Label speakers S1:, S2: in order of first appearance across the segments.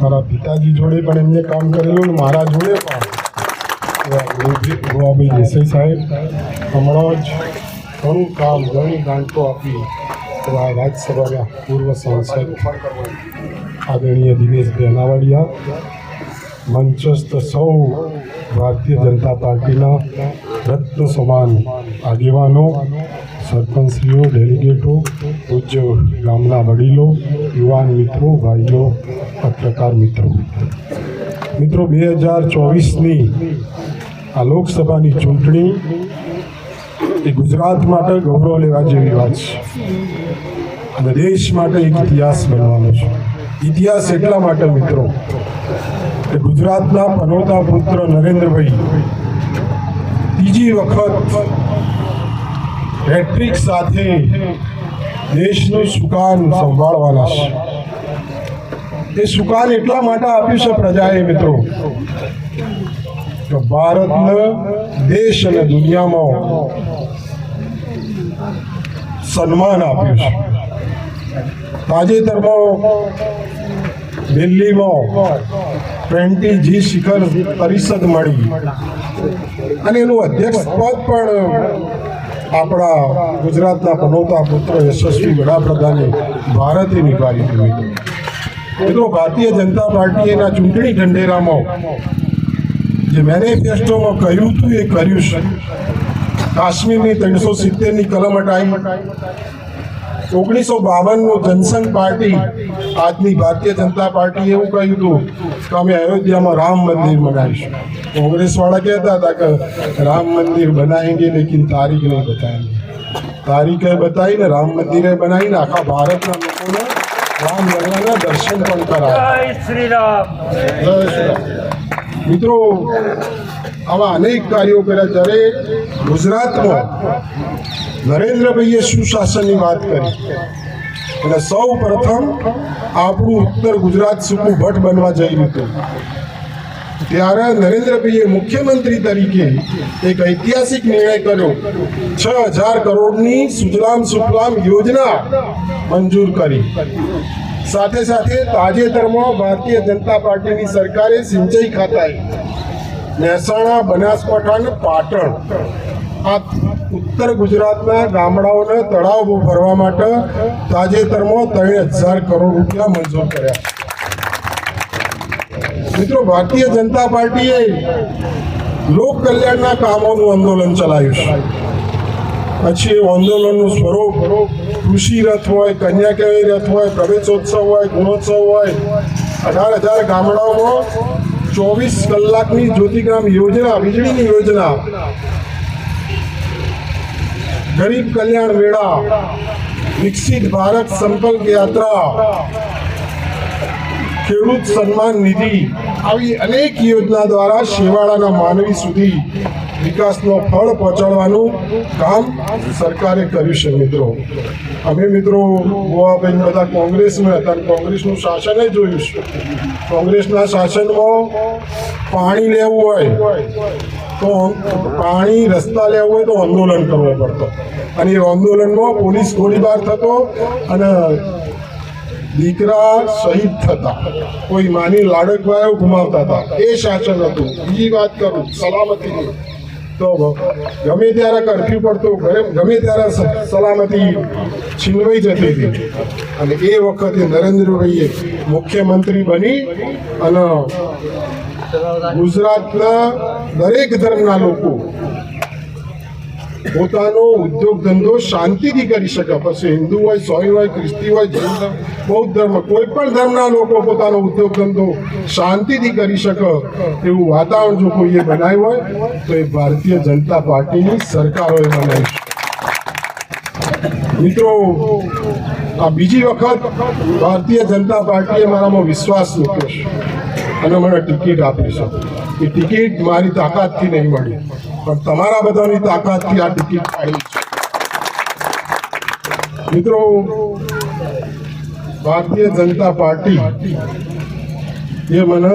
S1: મારા પિતાજી જોડે પણ એમને કામ કરેલું ને મારા જોડે પણ. ગોવાભાઈ દેસાઈ સાહેબ, હમણાં જ ઘણું કામ, ઘણી ગ્રાન્ટો આપી. એવા રાજ્યસભાના પૂર્વ સાંસદ આદરણીય દિનેશ બેનાવાડિયા મંચસ્થ સૌ ભારતીય જનતા પાર્ટીના રત્ન સમાન આગેવાનો, સરપંચશ્રીઓ, ડેલિગેટો પૂજ્ય ગામના વડીલો, યુવાન મિત્રો, ભાઈઓ, પત્રકાર મિત્રો. મિત્રો, બે હજાર ચોવીસની આ લોકસભાની ચૂંટણી એ ગુજરાત માટે ગૌરવ લેવા જેવી વાત છે. અને દેશ માટે એક ઇતિહાસ બનવાનો છે. ઇતિહાસ એટલા માટે મિત્રો કે ગુજરાતના પનોતા પુત્ર નરેન્દ્રભાઈ ત્રીજી વખત હેટ્રિક સાથે દેશનું સુકાન સંભાળવાના છે. એ સુકાન એટલા માટે આપ્યું છે પ્રજાએ મિત્રો, કે ભારતને દેશ અને દુનિયામાં સન્માન આપ્યું છે. તાજેતરમાં દિલ્હીમાં ટ્વેન્ટી જી શિખર પરિષદ મળી. અને એનું અધ્યક્ષ પદ પણ આપણા ગુજરાતના પનોતા પુત્ર યશસ્વી વડાપ્રધાને ભારતે નિભાવ્યું હતું. મિત્રો, ભારતીય જનતા પાર્ટીએના ચૂંટણી ઢંઢેરામાં જે મેનિફેસ્ટોમાં કહ્યું હતું એ કર્યું છે. કાશ્મીરની ત્રણસો સિત્તેરની કલમ હટાવી ઓગણીસો બાવનનું જનસંઘ પાર્ટી આજની ભારતીય જનતા પાર્ટી એવું કહ્યું હતું કે અમે અયોધ્યામાં રામ મંદિર બનાવીશું. કોંગ્રેસ વાળા કહેતા હતા કે રામ મંદિર બનાવેંગે લેકિન તારીખ નહીં બતાવેંગે તારીખે બતાવીને રામ મંદિરે બનાવીને આખા ભારતના લોકોને રામ લલ્લાના દર્શન પણ કરાય.
S2: શ્રી રામ.
S1: મિત્રો આવા અનેક કાર્યો કર્યા. જ્યારે ગુજરાતમાં નરેન્દ્રભાઈએ સુશાસનની વાત કરી. અને સૌ પ્રથમ આપણું ઉત્તર ગુજરાત સૂકું ભટ્ટ બનવા જઈ રહ્યું ત્યારે નરેન્દ્રભાઈએ મુખ્યમંત્રી તરીકે એક ઐતિહાસિક નિર્ણય કર્યો. છ હજાર કરોડની સુજલામ સુફલામ યોજના મંજૂર કરી. સાથે સાથે તાજેતરમાં ભારતીય જનતા પાર્ટીની સરકારે સિંચાઈ ખાતાએ મહેસાણા બનાસકાંઠા અને પાટણ આ ઉત્તર ગુજરાતના ગામડાઓને તળાવ ભરવા માટે તાજેતરમાં ત્રણ હજાર કરોડ રૂપિયા મંજૂર કર્યા. મિત્રો, ભારતીય જનતા પાર્ટીએ લોક કલ્યાણના કામોનું આંદોલન ચલાવ્યું છે. પછી આંદોલનનું સ્વરૂપ કૃષિ રથ હોય કન્યા કેવી રથ હોય, પ્રવેશોત્સવ હોય, ગુણોત્સવ હોય, અઢાર હજાર ગામડાઓમાં ચોવીસ કલાકની જ્યોતિગ્રામ યોજના, વીજળીની યોજના ગરીબ કલ્યાણ મેળા, વિકસિત ભારત સંપર્ક યાત્રા, ખેડૂત સન્માન નિધિ આવી અનેક યોજના દ્વારા શેવાળાના માનવી સુધી વિકાસનો ફળ પહોંચાડવાનું કામ સરકારે કર્યું છે મિત્રો. અમે મિત્રો ગોવાબેન બધા કોંગ્રેસમાં હતા કોંગ્રેસનું જ જોયું છે. કોંગ્રેસના શાસનમાં પાણી લેવું હોય તો પાણી રસ્તા લેવું હોય તો આંદોલન કરવો પડતો. અને એ આંદોલનમાં પોલીસ ગોળીબાર થતો અને દીકરા શહીદ થતા. કોઈ માની લાડકભાઈઓ ગુમાવતા હતા. એ શાસન હતું. બીજી વાત કરું સલામતીની તો ગમે ત્યારે કરફ્યુ પડતો ગમે ત્યારે સલામતી છીનવાઈ જતી હતી. અને એ વખતે નરેન્દ્રભાઈએ મુખ્યમંત્રી બની અને ગુજરાતના દરેક ધર્મના લોકો પોતાનો ઉદ્યોગ ધંધો શાંતિથી કરી શકે. પછી હિન્દુ હોય સોય હોય, ખ્રિસ્તી હોય, જૈન બૌદ્ધ ધર્મ કોઈ પણ ધર્મના લોકો પોતાનો ઉદ્યોગ ધંધો શાંતિથી કરી શકે એવું વાતાવરણ જો કોઈએ બનાવ્યું હોય, તો એ ભારતીય જનતા પાર્ટીની સરકારોએ બનાવ્યું છે. મિત્રો, આ બીજી વખત ભારતીય જનતા પાર્ટીએ મારામાં વિશ્વાસ મૂક્યો અને મને ટિકિટ આપી છે. એ ટિકિટ મારી તાકાતથી નહીં મળી. પણ તમારા બધાની તાકાતથી આ ટિકિટ આવી છે. મિત્રો, ભારતીય જનતા પાર્ટી એ મને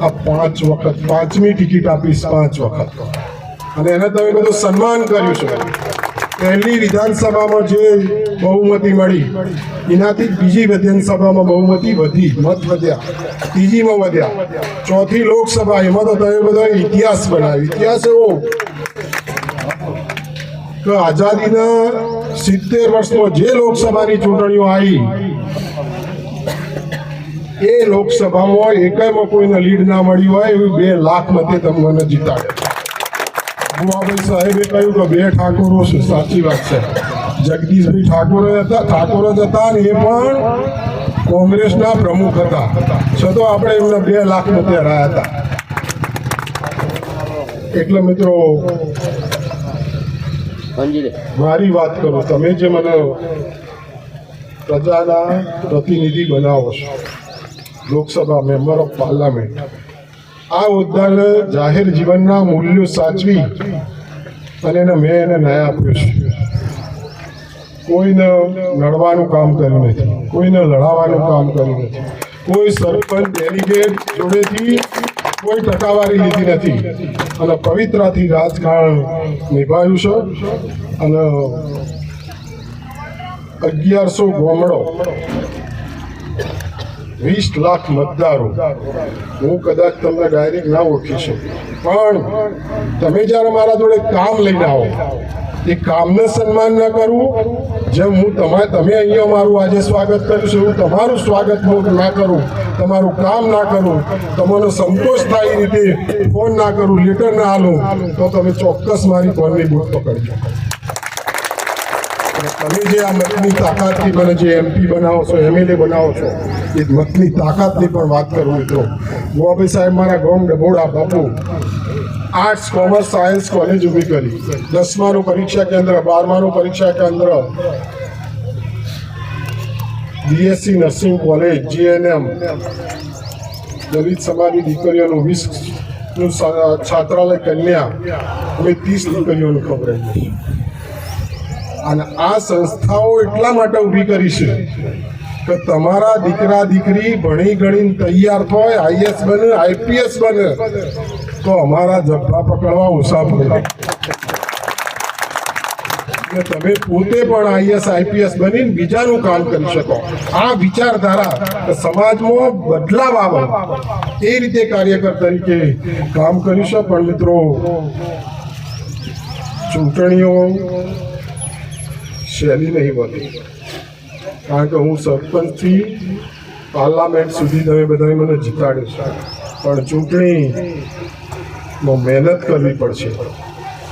S1: આ પાંચ વખત, પાંચમી ટિકિટ આપીશ પાંચ વખત. અને એને તમે બધું સન્માન કર્યું છે. પહેલી વિધાનસભામાં જે બહુમતી મળી, એનાથી બીજી વિધાનસભામાં બહુમતી વધી, મત વધ્યા. ત્રીજીમાં વધ્યા. ચોથી લોકસભા, એમાં તો તમે બધા ઇતિહાસ બનાવ્યો. ઇતિહાસ એવો કે આઝાદીના સિત્તેર વર્ષમાં જે લોકસભાની ચૂંટણીઓ આવી, એ લોકસભામાં એકમાં કોઈને લીડ ના મળી હોય એવી બે લાખ મતે તમને જીતાડે. ભુવાભાઈ સાહેબે કહ્યું કે બે ઠાકોરો છે સાચી વાત છે. જગદીશભાઈ ઠાકોર હતા ઠાકોર જ હતા ને એ પણ કોંગ્રેસના પ્રમુખ હતા. છતાં આપણે એમને બે લાખ મતે રહ્યા હતા. એટલે મિત્રો મારી વાત કરો તમે જે મને પ્રજાના પ્રતિનિધિ બનાવો છો લોકસભા મેમ્બર ઓફ પાર્લામેન્ટ આ હોદ્દાને જાહેર જીવનના મૂલ્યો સાચવી અને એને મેં એને ન્યાય આપ્યો છે. કોઈને લડવાનું કામ કર્યું નથી, કોઈને લડાવવાનું કામ કર્યું નથી. કોઈ સરપંચ ડેલિગેટ જોડેથી કોઈ ટકાવારી લીધી નથી. અને પવિત્રાથી રાજકારણ નિભાવ્યું છે. અને અગિયારસો ગોમડો વીસ લાખ મતદારો. હું કદાચ તમને ડાયરેક્ટ ના ઓળખી શકું. પણ તમે જ્યારે મારા જોડે કામ લઈને આવો, એ કામને સન્માન ન કરવું જેમ હું તમારે તમે અહીંયા મારું આજે સ્વાગત કર્યું છે, હું તમારું સ્વાગત ના કરું, તમારું કામ ના કરું તમારો સંતોષ થાય એ રીતે ફોન ના કરું, લેટર ના આલું, તો તમે ચોક્કસ મારી ફોનની બૂટ પકડજો. તમે જે આ મતની તાકાતથી મને જે એમપી બનાવો છો એમએલએ બનાવો છો, એ મતની તાકાતની પણ વાત કરું મિત્રો. ગોવાભાઈ સાહેબ મારા ગોમ ડભોડા, બાપુ. આર્ટ્સ કોમર્સ સાયન્સ કોલેજ ઊભી કરી. દસમાનું પરીક્ષા કેન્દ્ર, બારમાનું પરીક્ષા કેન્દ્ર. બીએસસી નર્સિંગ કોલેજ જીએનએમ દલિત સમાજની દીકરીઓનું વીસ છાત્રાલય કન્યા. અમે ત્રીસ દીકરીઓનું ખબર અને આ સંસ્થાઓ એટલા માટે ઊભી કરી છે કે તમારા દીકરા, દીકરી ભણી ગણીને તૈયાર થાય, આઈએસ બને, આઈપીએસ બને, તો અમારા જથ્થા પકડવા ઓછા પડે. તમે પોતે પણ આઈએસ, આઈપીએસ બનીને બીજાનું કામ કરી શકો. આ વિચારધારા સમાજમાં બદલાવ આવે, એ રીતે કાર્યકર તરીકે કામ કરી શકો. પણ મિત્રો, ચૂંટણીઓ સહેલી નહીં હોતી કારણ કે હું સરપંચથી પાર્લામેન્ટ સુધી તમે બધાએ મને જીતાડ્યો છે. પણ ચૂંટણીમાં મહેનત કરવી પડશે.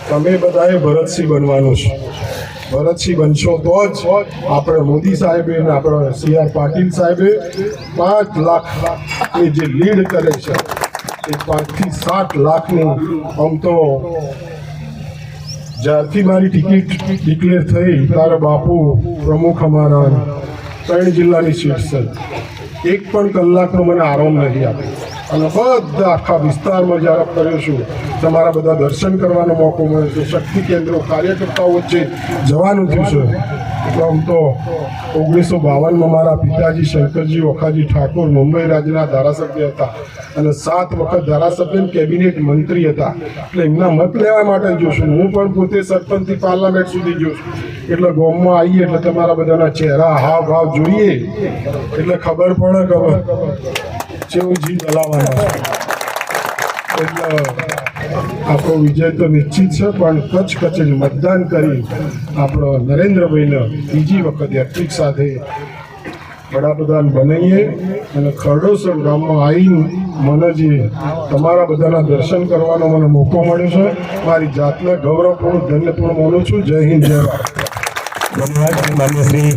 S1: તમે બધાએ ભરતસિંહ બનવાનું છે. ભરતસિંહ બનશો તો જ આપણે મોદી સાહેબે અને આપણે સી આર પાટીલ સાહેબે પાંચ લાખની જે લીડ કરે છે, એ પાંચથી સાત લાખની આમ તો જ્યારથી મારી ટિકિટ ડિક્લેર થઈ, તારા બાપુ પ્રમુખ અમારા ત્રણ જિલ્લાની સીટ છે. એક પણ કલાકનો મને આરામ નથી આપ્યો. અને બધા આખા વિસ્તારમાં જ્યારે છું તમારા બધા દર્શન કરવાનો મોકો મળે છે. શક્તિ કેન્દ્રો, કાર્યકર્તાઓ વચ્ચે જવાનું થયું છે. એટલે આમ તો ઓગણીસો બાવનમાં મારા પિતાજી શંકરજી ઓખાજી ઠાકોર મુંબઈ રાજ્યના ધારાસભ્ય હતા અને સાત વખત ધારાસભ્ય કેબિનેટ મંત્રી હતા. એટલે એમના મત લેવા માટે જોશું. હું પણ પોતે સરપંચથી પાર્લામેન્ટ સુધી જોઉં છું. એટલે ગામમાં આવીએ એટલે તમારા બધાના ચહેરા હાવ ભાવ જોઈએ. એટલે ખબર પડે કે કેવું જીવ ચલાવવાના છે. એટલે આપણો વિજય તો નિશ્ચિત છે, પણ કચ્છ કચેરી મતદાન કરી આપણો નરેન્દ્રભાઈને બીજી વખત હેટ્રિક સાથે વડાપ્રધાન બનાવીએ અને ખરડોસર ગામમાં આવીને મને જે તમારા બધાના દર્શન કરવાનો મને મોકો મળ્યો છે. મારી જાતને ગૌરવપૂર્ણ ધન્યપૂર્ણ માનું છું. જય હિન્દ, જય ભારત.
S2: માન્ય શ્રી